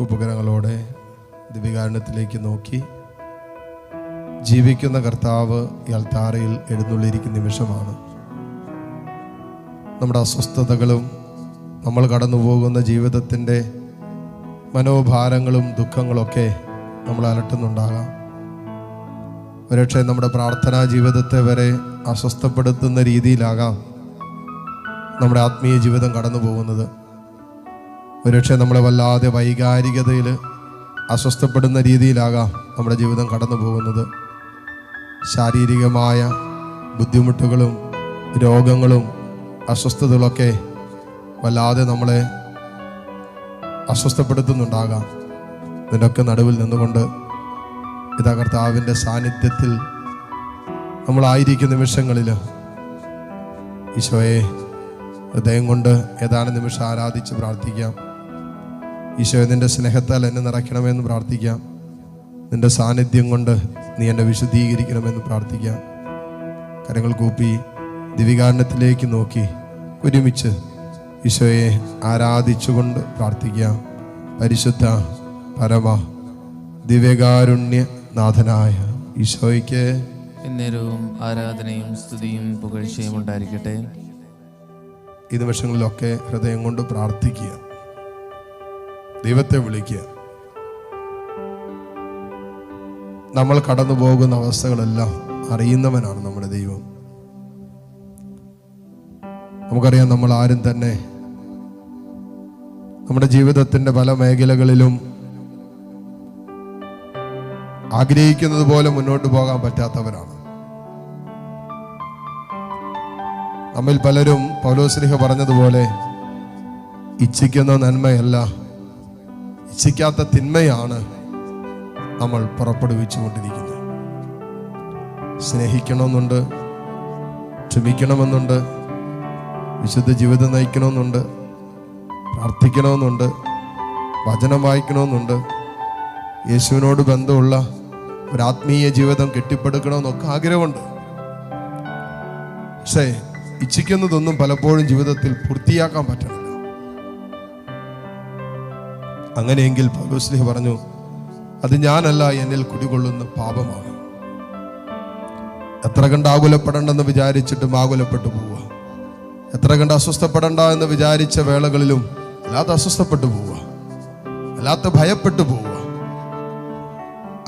കുപകരങ്ങളോടെ ദിവ്യകാരണത്തിലേക്ക് നോക്കി. ജീവിക്കുന്ന കർത്താവ് ഇയാൾ താറയിൽ എഴുന്നള്ളിയിരിക്കുന്ന നിമിഷമാണ്. നമ്മുടെ അസ്വസ്ഥതകളും നമ്മൾ കടന്നു പോകുന്ന ജീവിതത്തിന്റെ മനോഭാരങ്ങളും ദുഃഖങ്ങളൊക്കെ നമ്മൾ അലട്ടുന്നുണ്ടാകാം. ഒരുപക്ഷെ നമ്മുടെ പ്രാർത്ഥനാ ജീവിതത്തെ വരെ അസ്വസ്ഥപ്പെടുത്തുന്ന രീതിയിലാകാം നമ്മുടെ ആത്മീയ ജീവിതം കടന്നു പോകുന്നത് ഒരുപക്ഷെ നമ്മളെ വല്ലാതെ വൈകാരികതയിൽ അസ്വസ്ഥപ്പെടുന്ന രീതിയിലാകാം നമ്മുടെ ജീവിതം കടന്നു പോകുന്നത്. ശാരീരികമായ ബുദ്ധിമുട്ടുകളും രോഗങ്ങളും അസ്വസ്ഥതകളൊക്കെ വല്ലാതെ നമ്മളെ അസ്വസ്ഥപ്പെടുത്തുന്നുണ്ടാകാം. ഇതിന്റെയൊക്കെ നടുവിൽ നിന്നുകൊണ്ട് ഇതാ കർത്താവിന്റെ സാന്നിധ്യത്തിൽ നമ്മളായിരിക്കുന്ന നിമിഷങ്ങളിൽ ഈശോയെ ഹൃദയം കൊണ്ട് ഏതാനും നിമിഷം ആരാധിച്ച് പ്രാർത്ഥിക്കാം. ഈശോയെ നിന്റെ സ്നേഹത്താൽ എന്നെ നിറയ്ക്കണമെന്ന് പ്രാർത്ഥിക്കാം. നിന്റെ സാന്നിധ്യം കൊണ്ട് നീ എന്നെ വിശുദ്ധീകരിക്കണമെന്ന് പ്രാർത്ഥിക്കാം. കരങ്ങൾ കൂപ്പി ദിവികാരണത്തിലേക്ക് നോക്കി ഒരുമിച്ച് ഈശോയെ ആരാധിച്ചുകൊണ്ട് പ്രാർത്ഥിക്കാം. പരിശുദ്ധ പരമ ദിവ്യകാരുണ്യ നാഥനായ ഈശോയ്ക്ക് എന്നേരവും ആരാധനയും സ്തുതിയും പുകഴ്ചയും ഉണ്ടായിരിക്കട്ടെ. ഈ നിമിഷങ്ങളിലൊക്കെ ഹൃദയം കൊണ്ട് പ്രാർത്ഥിക്കുക. ദൈവത്തെ വിളിക്കുക. നമ്മൾ കടന്നു പോകുന്ന അവസ്ഥകളെല്ലാം അറിയുന്നവനാണ് നമ്മുടെ ദൈവം. നമുക്കറിയാം നമ്മൾ ആരും തന്നെ നമ്മുടെ ജീവിതത്തിന്റെ പല മേഖലകളിലും ആഗ്രഹിക്കുന്നത് പോലെ മുന്നോട്ട് പോകാൻ പറ്റാത്തവരാണ്. നമ്മിൽ പലരും പൗലോസ്ലിഹ പറഞ്ഞതുപോലെ ഇച്ഛിക്കുന്ന നന്മയല്ല ഇച്ഛിക്കാത്ത തിന്മയാണ് നമ്മൾ പുറപ്പെടുവിച്ചുകൊണ്ടിരിക്കുന്നത്. സ്നേഹിക്കണമെന്നുണ്ട് ക്ഷമിക്കണമെന്നുണ്ട് വിശുദ്ധ ജീവിതം നയിക്കണമെന്നുണ്ട് പ്രാർത്ഥിക്കണമെന്നുണ്ട് വചനം വായിക്കണമെന്നുണ്ട് യേശുവിനോട് ബന്ധമുള്ള ഒരു ആത്മീയ ജീവിതം കെട്ടിപ്പടുക്കണമെന്നൊക്കെ ആഗ്രഹമുണ്ട്. പക്ഷേ ഇച്ഛിക്കുന്നതൊന്നും പലപ്പോഴും ജീവിതത്തിൽ പൂർത്തിയാക്കാൻ പറ്റണില്ല. അങ്ങനെയെങ്കിൽ പൗലോസ്ലിഹ പറഞ്ഞു അത് ഞാനല്ല എന്നിൽ കുടികൊള്ളുന്ന പാപമാണ്. എത്ര കണ്ട് ആകുലപ്പെടണ്ടെന്ന് വിചാരിച്ചിട്ടും ആകുലപ്പെട്ടു പോവുക. എത്ര കണ്ട് അസ്വസ്ഥപ്പെടണ്ട എന്ന് വിചാരിച്ച വേളകളിലും അല്ലാതെ അസ്വസ്ഥപ്പെട്ടു പോവുക. അല്ലാത്ത ഭയപ്പെട്ടു പോവുക.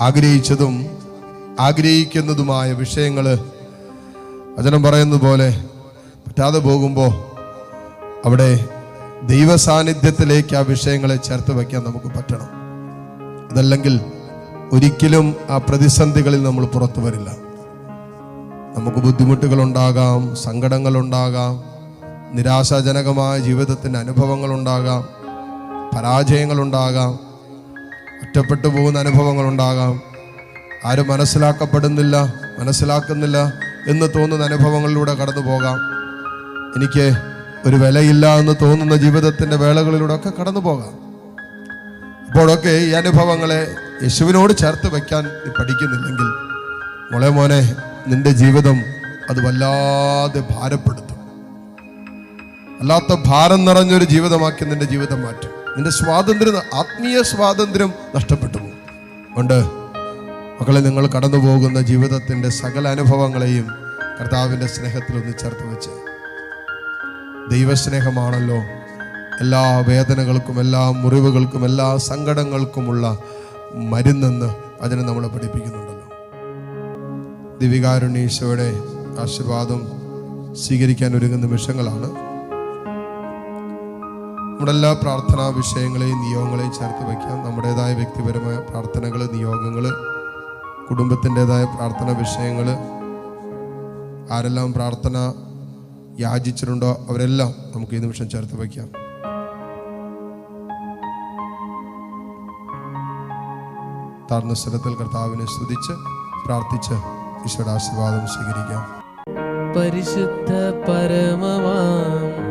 ആഗ്രഹിച്ചതും ആഗ്രഹിക്കുന്നതുമായ വിഷയങ്ങൾ വചനം പറയുന്നത് പോലെ പറ്റാതെ പോകുമ്പോൾ അവിടെ ദൈവ സാന്നിധ്യത്തിലേക്ക് ആ വിഷയങ്ങളെ ചേർത്ത് വയ്ക്കാൻ നമുക്ക് പറ്റണം. അതല്ലെങ്കിൽ ഒരിക്കലും ആ പ്രതിസന്ധികളിൽ നമ്മൾ പുറത്തു വരില്ല. നമുക്ക് ബുദ്ധിമുട്ടുകളുണ്ടാകാം സങ്കടങ്ങളുണ്ടാകാം നിരാശാജനകമായ ജീവിതത്തിന്റെ അനുഭവങ്ങളുണ്ടാകാം പരാജയങ്ങളുണ്ടാകാം ഒറ്റപ്പെട്ടു പോകുന്ന അനുഭവങ്ങളുണ്ടാകാം. ആരും മനസ്സിലാക്കപ്പെടുന്നില്ല മനസ്സിലാക്കുന്നില്ല എന്ന് തോന്നുന്ന അനുഭവങ്ങളിലൂടെ കടന്നു പോകാം എനിക്ക് ഒരു വിലയില്ല എന്ന് തോന്നുന്ന ജീവിതത്തിന്റെ വേളകളിലൂടെ ഒക്കെ കടന്നു പോകാം. ഇപ്പോഴൊക്കെ ഈ അനുഭവങ്ങളെ യേശുവിനോട് ചേർത്ത് വയ്ക്കാൻ നീ പഠിക്കുന്നില്ലെങ്കിൽ മോളെ മോനെ നിന്റെ ജീവിതം അത് വല്ലാതെ ഭാരപ്പെടുത്തും. അല്ലാത്ത ഭാരം നിറഞ്ഞൊരു ജീവിതമാക്കി നിന്റെ ജീവിതം മാറ്റും. നിന്റെ സ്വാതന്ത്ര്യം ആത്മീയ സ്വാതന്ത്ര്യം നഷ്ടപ്പെട്ടു പോകും. ഉണ്ട് മക്കളെ നിങ്ങൾ കടന്നു പോകുന്ന ജീവിതത്തിന്റെ സകല അനുഭവങ്ങളെയും കർത്താവിന്റെ സ്നേഹത്തിൽ ഒന്ന് ചേർത്ത് വെച്ച് ദൈവസ്നേഹമാണല്ലോ. എല്ലാ വേദനകൾക്കും എല്ലാ മുറിവുകൾക്കും എല്ലാ സങ്കടങ്ങൾക്കുമുള്ള മരുന്നെന്ന് അതിനെ നമ്മളെ പഠിപ്പിക്കുന്നുണ്ടല്ലോ. ദിവികാരുണീശോയുടെ ആശീർവാദം സ്വീകരിക്കാൻ ഒരുങ്ങുന്ന നിമിഷങ്ങളാണ്. നമ്മുടെ എല്ലാ പ്രാർത്ഥനാ വിഷയങ്ങളെയും നിയോഗങ്ങളെയും ചേർത്ത് വയ്ക്കാം. നമ്മുടേതായ വ്യക്തിപരമായ പ്രാർത്ഥനകൾ നിയോഗങ്ങൾ കുടുംബത്തിന്റെതായ പ്രാർത്ഥന വിഷയങ്ങൾ ആരെല്ലാം പ്രാർത്ഥന യാചിച്ചിട്ടുണ്ടോ? അവരെല്ലാം നമുക്ക് ഈ നിമിഷം ചേർത്ത് വയ്ക്കാം. താഴ്ന്ന സ്ഥലത്തിൽ കർത്താവിനെ സ്തുതിച്ച് പ്രാർത്ഥിച്ച് ഈശ്വര ആശീർവാദം സ്വീകരിക്കാം. പരിശുദ്ധ പരമമാം